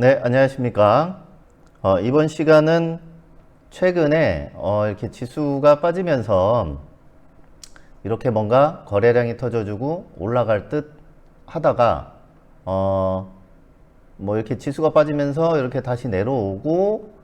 네, 안녕하십니까. 어, 이번 시간은 최근에 어, 이렇게 지수가 빠지면서 이렇게 뭔가 거래량이 터져주고 올라갈 듯 하다가 어, 뭐 이렇게 지수가 빠지면서 이렇게 다시 내려오고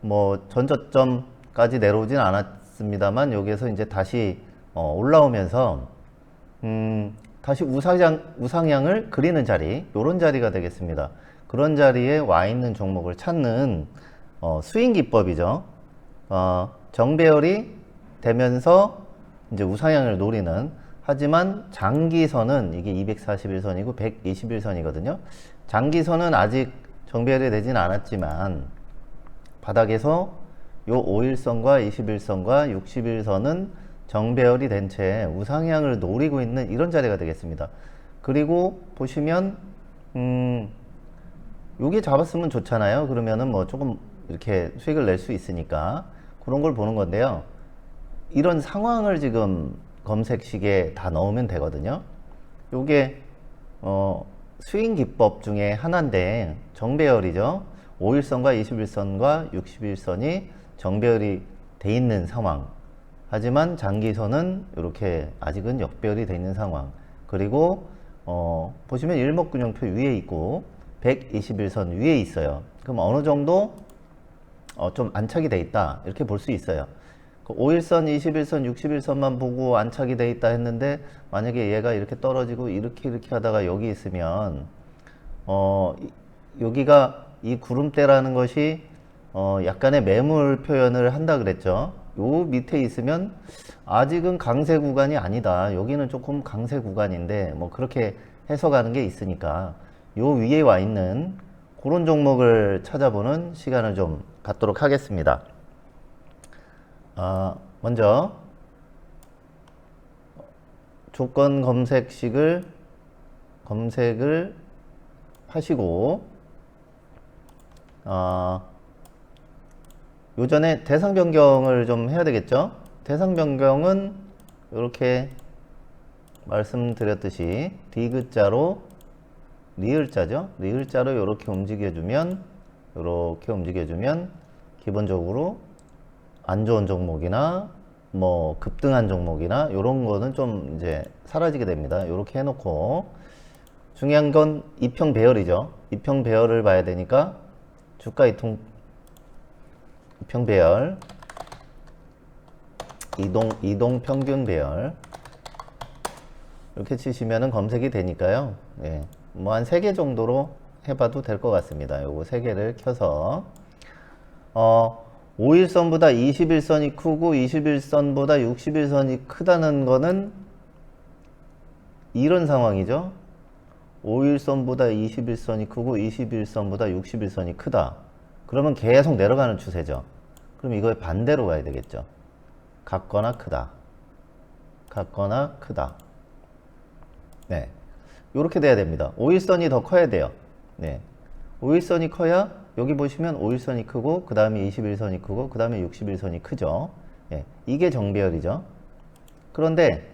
뭐 전저점까지 내려오진 않았습니다만 여기에서 이제 다시 어, 올라오면서 음, 다시 우상향, 우상향을 그리는 자리, 요런 자리가 되겠습니다. 그런 자리에 와 있는 종목을 찾는 어, 스윙 기법이죠. 어, 정배열이 되면서 이제 우상향을 노리는 하지만 장기선은 이게 241선이고 121선이거든요. 장기선은 아직 정배열이 되진 않았지만 바닥에서 요 5일선과 21선과 61선은 정배열이 된 채 우상향을 노리고 있는 이런 자리가 되겠습니다. 그리고 보시면 음 요게 잡았으면 좋잖아요. 그러면은 뭐 조금 이렇게 수익을 낼 수 있으니까 그런 걸 보는 건데요. 이런 상황을 지금 검색식에 다 넣으면 되거든요. 요게 어 스윙 기법 중에 하나인데 정배열이죠. 5일선과 21선과 61선이 정배열이 돼 있는 상황. 하지만 장기선은 이렇게 아직은 역배열이 돼 있는 상황. 그리고 어 보시면 일목균형표 위에 있고 121선 위에 있어요. 그럼 어느 정도 어, 좀 안착이 돼 있다 이렇게 볼 수 있어요. 그 5일선, 21선, 61선만 보고 안착이 돼 있다 했는데 만약에 얘가 이렇게 떨어지고 이렇게 이렇게 하다가 여기 있으면 어 이- 여기가 이 구름대라는 것이 어 약간의 매물 표현을 한다 그랬죠. 요 밑에 있으면 아직은 강세 구간이 아니다. 여기는 조금 강세 구간인데 뭐 그렇게 해석하는 게 있으니까 요 위에 와 있는 그런 종목을 찾아보는 시간을 좀 갖도록 하겠습니다. 아, 먼저 조건 검색식을 검색을 하시고 아, 요전에 대상 변경을 좀 해야 되겠죠? 대상 변경은 이렇게 말씀드렸듯이 디귿자로 리을자죠. 리을자로 이렇게 움직여주면 이렇게 움직여주면 기본적으로 안 좋은 종목이나 뭐 급등한 종목이나 이런 거는 좀 이제 사라지게 됩니다. 이렇게 해놓고 중요한 건 이평 배열이죠. 이평 배열을 봐야 되니까 주가 이통 이평 배열 이동 이동 평균 배열 이렇게 치시면은 검색이 되니까요. 예. 뭐 한 세 개 정도로 해봐도 될 것 같습니다. 요거 세 개를 켜서 어 5일선보다 21선이 크고 21선보다 61선이 크다는 거는 이런 상황이죠. 5일선보다 21선이 크고 21선보다 61선이 크다. 그러면 계속 내려가는 추세죠. 그럼 이거에 반대로 가야 되겠죠. 같거나 크다. 같거나 크다. 네. 요렇게 돼야 됩니다. 5일선이 더 커야 돼요. 네. 5일선이 커야 여기 보시면 5일선이 크고 그 다음에 21선이 크고 그 다음에 61선이 크죠. 예. 이게 정배열이죠. 그런데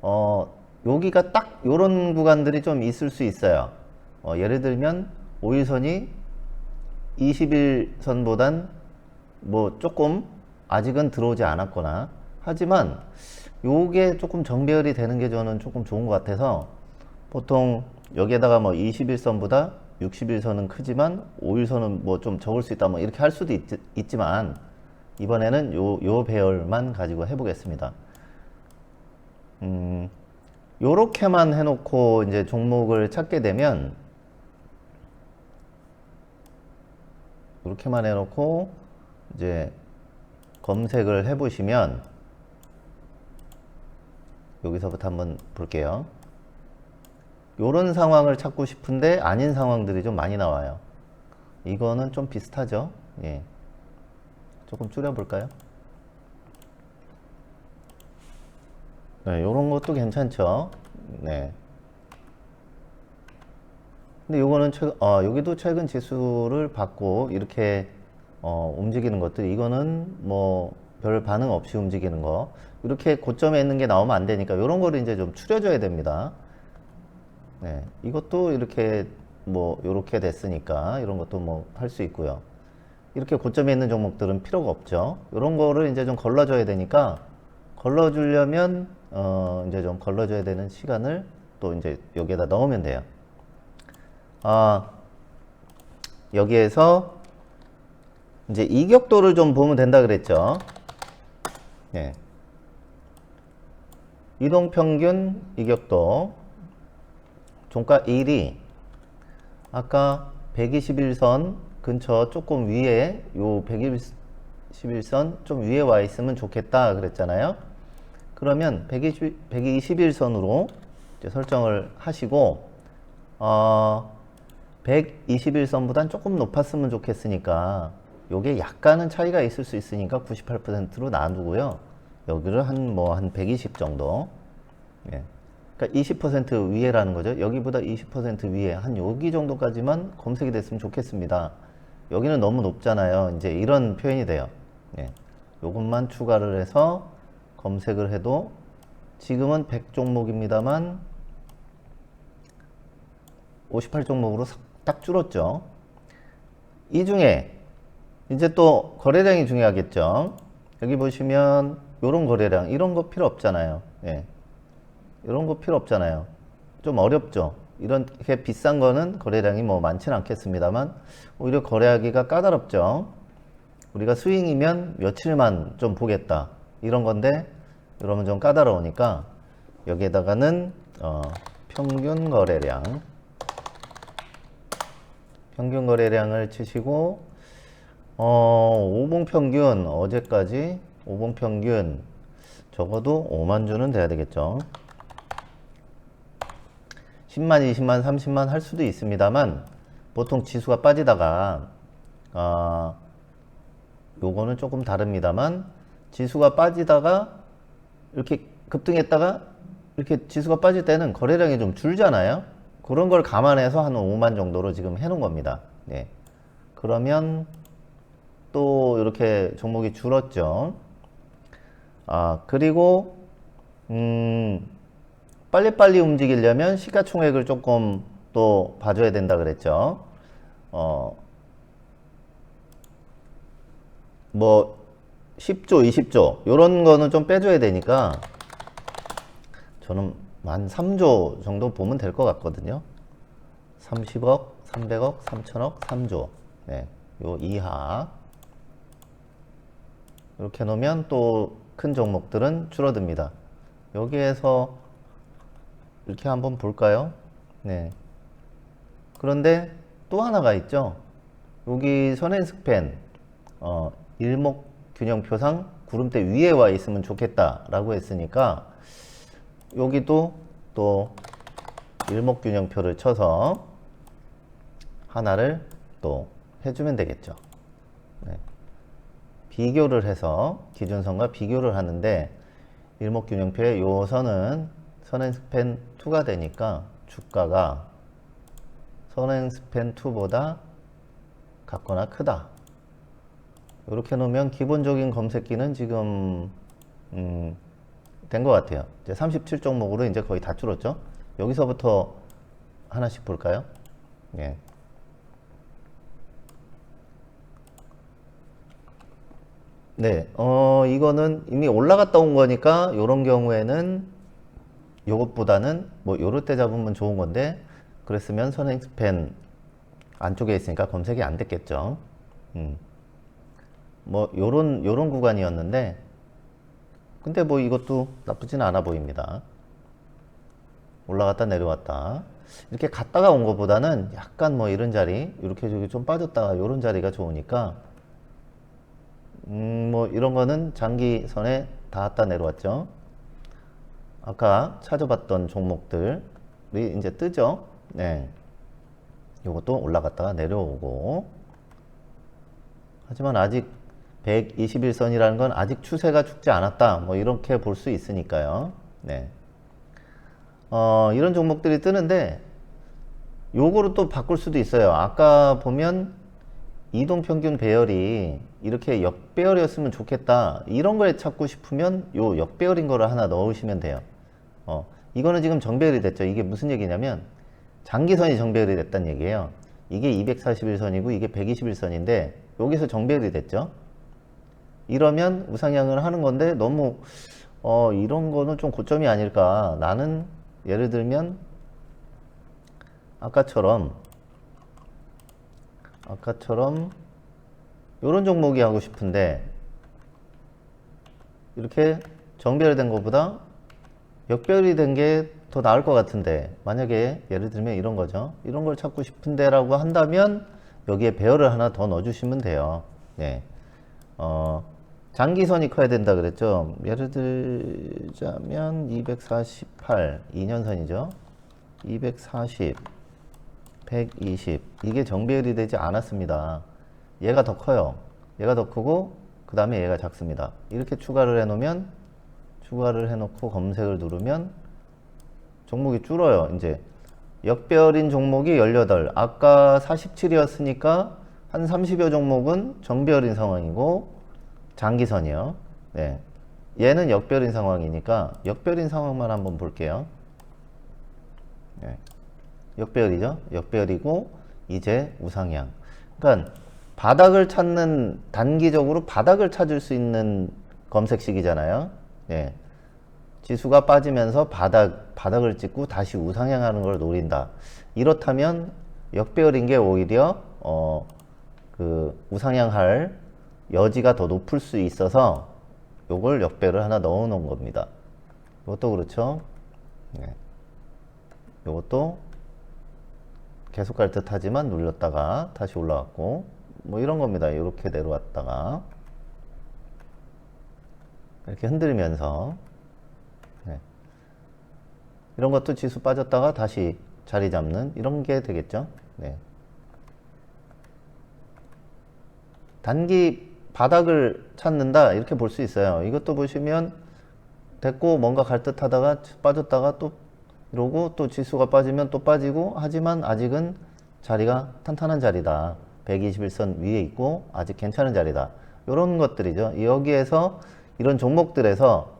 어 여기가 딱 요런 구간들이 좀 있을 수 있어요. 어, 예를 들면 5일선이 21선보단 뭐 조금 아직은 들어오지 않았거나 하지만 요게 조금 정배열이 되는 게 저는 조금 좋은 것 같아서 보통 여기에다가 뭐 21선보다 61선은 크지만 5일선은 뭐 좀 적을 수 있다 뭐 이렇게 할 수도 있, 지만 이번에는 요, 요 배열만 가지고 해보겠습니다. 음, 요렇게만 해놓고 이제 종목을 찾게 되면 이렇게만 해놓고 이제 검색을 해보시면 여기서부터 한번 볼게요. 요런 상황을 찾고 싶은데 아닌 상황들이 좀 많이 나와요. 이거는 좀 비슷하죠. 예. 조금 줄여볼까요? 네, 요런 것도 괜찮죠. 네. 근데 요거는 최근, 어, 여기도 최근 지수를 받고 이렇게 어, 움직이는 것들 이거는 뭐 별 반응 없이 움직이는 거 이렇게 고점에 있는 게 나오면 안 되니까 이런 거를 이제 좀 추려줘야 됩니다. 네, 이것도 이렇게 뭐 요렇게 됐으니까 이런 것도 뭐 할 수 있고요. 이렇게 고점에 있는 종목들은 필요가 없죠. 이런 거를 이제 좀 걸러줘야 되니까 걸러주려면 어 이제 좀 걸러줘야 되는 시간을 또 이제 여기에다 넣으면 돼요. 아 여기에서 이제 이격도를 좀 보면 된다 그랬죠. 네. 이동평균 이격도 종가 1이 아까 121선 근처 조금 위에 요 121선 좀 위에 와 있으면 좋겠다 그랬잖아요. 그러면 120, 121선으로 설정을 하시고 어 121선보단 조금 높았으면 좋겠으니까 요게 약간은 차이가 있을 수 있으니까 98%로 놔두고요. 여기를 한 뭐한120 정도. 예. 그러니까 20% 위에라는 거죠. 여기보다 20% 위에 한 여기 정도까지만 검색이 됐으면 좋겠습니다. 여기는 너무 높잖아요. 이제 이런 표현이 돼요. 예. 요것만 추가를 해서 검색을 해도 지금은 100 종목입니다만 58 종목으로 딱 줄었죠. 이 중에 이제 또 거래량이 중요하겠죠. 여기 보시면 이런 거래량 이런 거 필요 없잖아요. 예. 이런 거 필요 없잖아요. 좀 어렵죠. 이렇게 비싼 거는 거래량이 뭐 많지는 않겠습니다만 오히려 거래하기가 까다롭죠. 우리가 스윙이면 며칠만 좀 보겠다 이런 건데 이러면 좀 까다로우니까 여기에다가는 어, 평균 거래량 평균 거래량을 치시고 어, 5분 평균 어제까지 5분 평균 적어도 5만 주는 돼야 되겠죠. 10만, 20만, 30만 할 수도 있습니다만 보통 지수가 빠지다가 아 요거는 조금 다릅니다만 지수가 빠지다가 이렇게 급등했다가 이렇게 지수가 빠질 때는 거래량이 좀 줄잖아요. 그런 걸 감안해서 한 5만 정도로 지금 해 놓은 겁니다. 네. 그러면 또 이렇게 종목이 줄었죠. 아, 그리고, 음, 빨리빨리 움직이려면 시가총액을 조금 또 봐줘야 된다 그랬죠. 어, 뭐, 10조, 20조, 요런 거는 좀 빼줘야 되니까, 저는 한 3조 정도 보면 될 것 같거든요. 30억, 300억, 3천억, 3조. 네, 요 이하. 이렇게 놓으면 또 큰 종목들은 줄어듭니다. 여기에서 이렇게 한번 볼까요? 네. 그런데 또 하나가 있죠. 여기 선행스팬 어, 일목 균형표상 구름대 위에 와 있으면 좋겠다라고 했으니까 여기도 또 일목 균형표를 쳐서 하나를 또 해주면 되겠죠. 네. 비교를 해서 기준선과 비교를 하는데 일목균형표의 요 선은 선행스팬 2가 되니까 주가가 선행스팬 2보다 같거나 크다. 이렇게 놓으면 기본적인 검색기는 지금 음, 된 것 같아요. 이제 37 종목으로 이제 거의 다 줄었죠. 여기서부터 하나씩 볼까요? 예. 네, 어, 이거는 이미 올라갔다 온 거니까 이런 경우에는 요것보다는 뭐 요럴 때 잡으면 좋은 건데 그랬으면 선행스팬 안쪽에 있으니까 검색이 안 됐겠죠. 음. 뭐 요런 요런 구간이었는데 근데 뭐 이것도 나쁘진 않아 보입니다. 올라갔다 내려왔다. 이렇게 갔다가 온 것보다는 약간 뭐 이런 자리, 이렇게 저기 좀 빠졌다가 이런 자리가 좋으니까, 음, 뭐 이런 거는 장기선에 닿았다 내려왔죠. 아까 찾아봤던 종목들이 이제 뜨죠. 네. 요것도 올라갔다가 내려오고. 하지만 아직 121선이라는 건 아직 추세가 죽지 않았다. 뭐 이렇게 볼 수 있으니까요. 네. 어, 이런 종목들이 뜨는데 요거를 또 바꿀 수도 있어요. 아까 보면 이동평균 배열이 이렇게 역배열이었으면 좋겠다. 이런 걸 찾고 싶으면 요 역배열인 거를 하나 넣으시면 돼요. 어, 이거는 지금 정배열이 됐죠. 이게 무슨 얘기냐면 장기선이 정배열이 됐다는 얘기예요. 이게 241선이고 이게 121선인데 여기서 정배열이 됐죠. 이러면 우상향을 하는 건데 너무 어 이런 거는 좀 고점이 아닐까. 나는 예를 들면 아까처럼 아까처럼 이런 종목이 하고 싶은데 이렇게 정배열된 것보다 역별이 된 게 더 나을 것 같은데 만약에 예를 들면 이런 거죠. 이런 걸 찾고 싶은데 라고 한다면 여기에 배열을 하나 더 넣어 주시면 돼요. 네. 어, 장기선이 커야 된다 그랬죠. 예를 들자면 248 2년선이죠. 240 120 이게 정배열이 되지 않았습니다. 얘가 더 커요. 얘가 더 크고 그 다음에 얘가 작습니다. 이렇게 추가를 해 놓으면 추가를 해 놓고 검색을 누르면 종목이 줄어요 이제 역별인 종목이 18 아까 47이었으니까 한 30여 종목은 정별인 상황이고 장기선이요 네. 얘는 역별인 상황이니까 역별인 상황만 한번 볼게요 네. 역별이죠. 역별이고 이제 우상향. 그러니까 바닥을 찾는 단기적으로 바닥을 찾을 수 있는 검색식이잖아요. 예. 지수가 빠지면서 바닥 바닥을 찍고 다시 우상향하는 걸 노린다. 이렇다면 역배열인 게 오히려 어 그 우상향할 여지가 더 높을 수 있어서 요걸 역배를 하나 넣어 놓은 겁니다. 이것도 그렇죠. 네. 요것도 계속 갈 듯 하지만 눌렸다가 다시 올라왔고 뭐 이런 겁니다 이렇게 내려왔다가 이렇게 흔들면서 네. 이런 것도 지수 빠졌다가 다시 자리 잡는 이런 게 되겠죠 네. 단기 바닥을 찾는다 이렇게 볼 수 있어요 이것도 보시면 됐고 뭔가 갈 듯 하다가 빠졌다가 또 이러고 또 지수가 빠지면 또 빠지고 하지만 아직은 자리가 탄탄한 자리다. 121선 위에 있고 아직 괜찮은 자리다. 이런 것들이죠. 여기에서 이런 종목들에서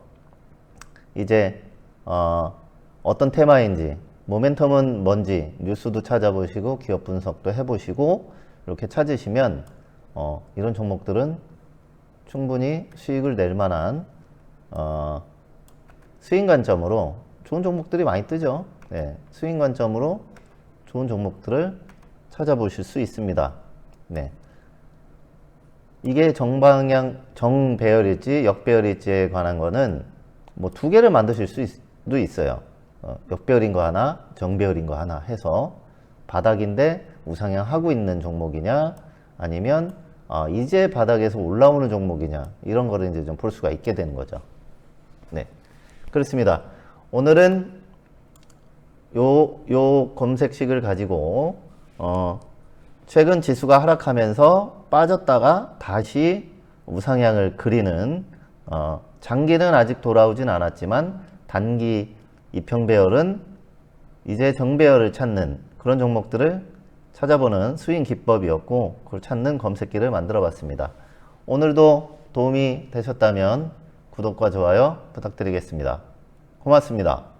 이제 어, 어떤 테마인지 모멘텀은 뭔지 뉴스도 찾아보시고 기업 분석도 해보시고 이렇게 찾으시면 어, 이런 종목들은 충분히 수익을 낼 만한 어, 스윙 관점으로 좋은 종목들이 많이 뜨죠. 네, 스윙 관점으로 좋은 종목들을 찾아보실 수 있습니다. 네. 이게 정방향, 정배열일지 역배열일지에 관한 거는 뭐 두 개를 만드실 수도 있어요. 어, 역배열인 거 하나, 정배열인 거 하나 해서 바닥인데 우상향 하고 있는 종목이냐, 아니면 어, 이제 바닥에서 올라오는 종목이냐 이런 거를 이제 좀 볼 수가 있게 되는 거죠. 네, 그렇습니다. 오늘은 요, 요 검색식을 가지고, 어, 최근 지수가 하락하면서 빠졌다가 다시 우상향을 그리는, 어, 장기는 아직 돌아오진 않았지만, 단기 이평 배열은 이제 정배열을 찾는 그런 종목들을 찾아보는 스윙 기법이었고, 그걸 찾는 검색기를 만들어 봤습니다. 오늘도 도움이 되셨다면 구독과 좋아요 부탁드리겠습니다. 고맙습니다.